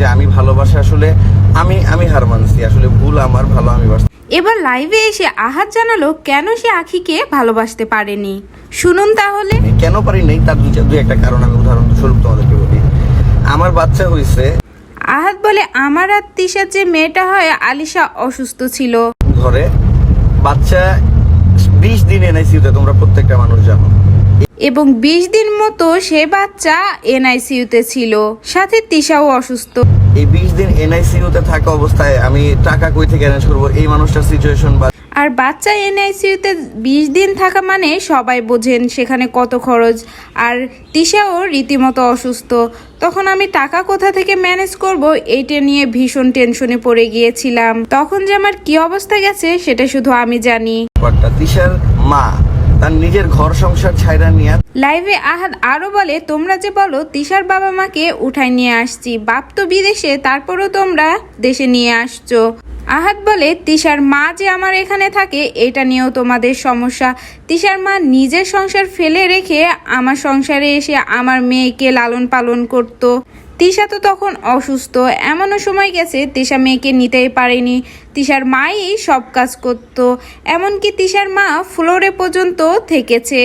যে আমি ভালোবাসা আসলে আমি আমি হার মানছি আসলে ভুল আমার ভালো আমি বাসছি। এবার লাইভে এসে আহাত জানালো কেন সে আখিকে ভালোবাসতে পারেনি। শুনুন তাহলে। কেন পারি নাই তার দুই দুই একটা কারণ আমি উদাহরণ স্বরূপ তোমাদেরকে বলি। আমার বাচ্চা হয়েছে আহাত বলে আমার আর তিশার যে মেয়েটা হয় আলিশা অসুস্থ ছিল। ঘরে বাচ্চা বিশ দিন এনআইসিউতে তোমরা প্রত্যেকটা মানুষ জানো। এবং বিশ দিন মতো সে বাচ্চা এনআইসিউতে ছিল। সাথে তিশাও অসুস্থ। এই বিশ দিন এনআইসিউতে থাকা অবস্থায় আমি টাকা কই থেকে অ্যারেঞ্জ করব? এই মানুষটার সিচুয়েশন বা আর বাচ্চা এনআইসিউতে বিশ দিন থাকা মানে সবাই বোঝেন সেখানে কত খরচ। আর তিশাও রীতিমতো অসুস্থ। তখন আমি টাকা কোথা থেকে ম্যানেজ করব এইটা নিয়ে ভীষণ টেনশনে পড়ে গিয়েছিলাম। তখন যে আমার কি অবস্থা গেছে সেটা শুধু আমি জানি। তিশার মা তার নিজের ঘর সংসার ছাইরা নিয়ে লাইভে আহাদ আরও বলে তোমরা যে বলো তিশার বাবা মাকে উঠাই নিয়ে আসছি। বাপ তো বিদেশে তারপরও তোমরা দেশে নিয়ে আসছো। আহাদ বলে, তিশার মা যে আমার এখানে থাকে, এটা নিয়েও তোমাদের সমস্যা। তিশার মা নিজের সংসার ফেলে রেখে আমার সংসারে এসে আমার মেয়েকে লালন পালন করতো। তিশা তো তখন অসুস্থ। এমনও সময় গেছে, তিশা মেয়েকে নিতেই পারেনি। তিশার মাই সব কাজ করত। এমনকি তিশার মা ফ্লোরে পর্যন্ত থেকেছে।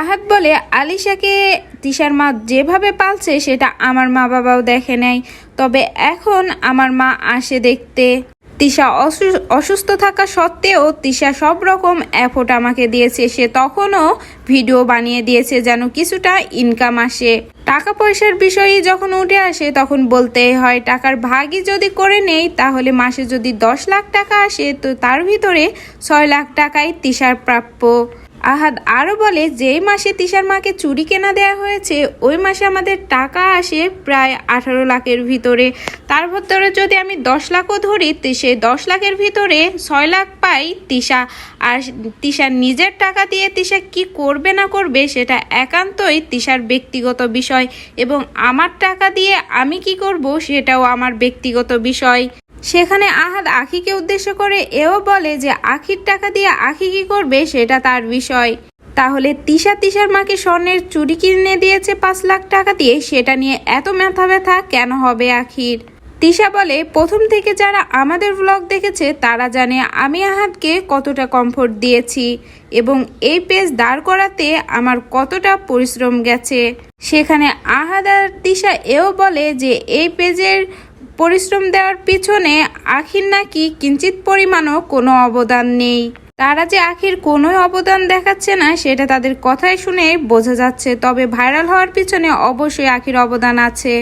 আহাত বলে, আলিশাকে তিশার মা যেভাবে পালছে, সেটা আমার মা বাবাও দেখে নেয় তবে এখন আমার মা আসে দেখতে। তিশা অসু- অসুস্থ থাকা সত্ত্বেও তিশা সব রকম এফোর্ট আমাকে দিয়েছে। সে তখনও ভিডিও বানিয়ে দিয়েছে যেন কিছুটা ইনকাম আসে। টাকা পয়সার বিষয়ে যখন উঠে আসে, তখন বলতেই হয়, টাকার ভাগই যদি করে নেই, তাহলে মাসে যদি দশ লাখ টাকা আসে, তো তার ভিতরে ছয় লাখ টাকাই তিশার প্রাপ্য। আহাদ আরও বলে, যেই মাসে তিশার মাকে চুরি কেনা দেওয়া হয়েছে, ওই মাসে আমাদের টাকা আসে প্রায় আঠারো লাখের ভিতরে। তার ভিতরে যদি আমি দশ লাখও ধরি সে দশ লাখের ভিতরে ছয় লাখ পাই তিশা। আর তিশার নিজের টাকা দিয়ে তিশা কি করবে না করবে, সেটা একান্তই তিশার ব্যক্তিগত বিষয়। এবং আমার টাকা দিয়ে আমি কি করব, সেটাও আমার ব্যক্তিগত বিষয়। সেখানে আহাদ আখিকে উদ্দেশ্য করে এও বলে যে আখির টাকা দিয়ে আখি কি করবে সেটা তার বিষয়। তাহলে তিশা তিশার মাকে স্বর্ণের চুরি কিনে দিয়েছে পাঁচ লাখ টাকা দিয়ে, সেটা নিয়ে এত মাথা ব্যথা কেন হবে আখির? তিশা বলে, প্রথম থেকে যারা আমাদের ব্লগ দেখেছে, তারা জানে আমি আহাদকে কতটা কমফোর্ট দিয়েছি এবং এই পেজ দাঁড় করাতে আমার কতটা পরিশ্রম গেছে। সেখানে আহাদ আর তিশা এও বলে যে, এই পেজের পরিশ্রম দেওয়ার পিছনে আখির নাকি কিঞ্চিত পরিমাণও কোনো অবদান নেই। তারা যে আখির কোনো অবদান দেখাচ্ছে না, সেটা তাদের কথাই শুনে বোঝা যাচ্ছে, তবে ভাইরাল হওয়ার পিছনে অবশ্যই আখির অবদান আছে।